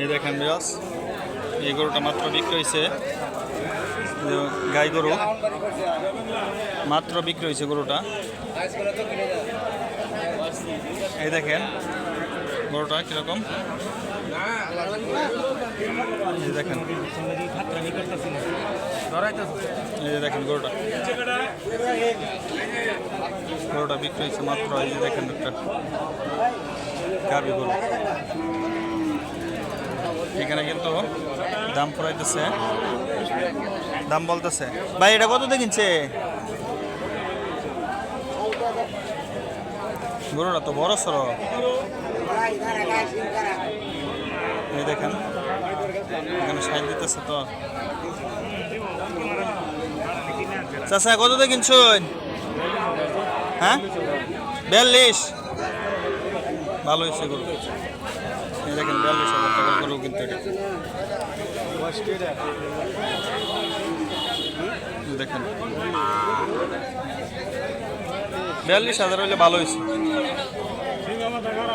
এই দেখেন বিরাজ এই গরুটা মাত্র বিক্রি হয়েছে গাই গরু, মাত্র বিক্রি হয়েছে গরুটা। এই দেখেন, গরুটা কীরকম? দেখেন। এই যে দেখেন গরুটা। গরুটা বিক্রি হয়েছে মাত্র, এই যে দেখেন একটা গাবি গরু। এখানে কিন্তু দাম পড়াইতেছে দাম বলতেছে। ভাই, এটা কত কিনছে? গরুটা তো বড় সড়। এই দেখেন, এখানে সাইড দিতেছে তো। চাচা, কত দিয়ে হ্যাঁ? বিয়াল্লিশ। ভালো হয়েছে গরু। কিন্তু দেখেন। বিয়াল্লিশ হাজার হলে ভালো হয়েছে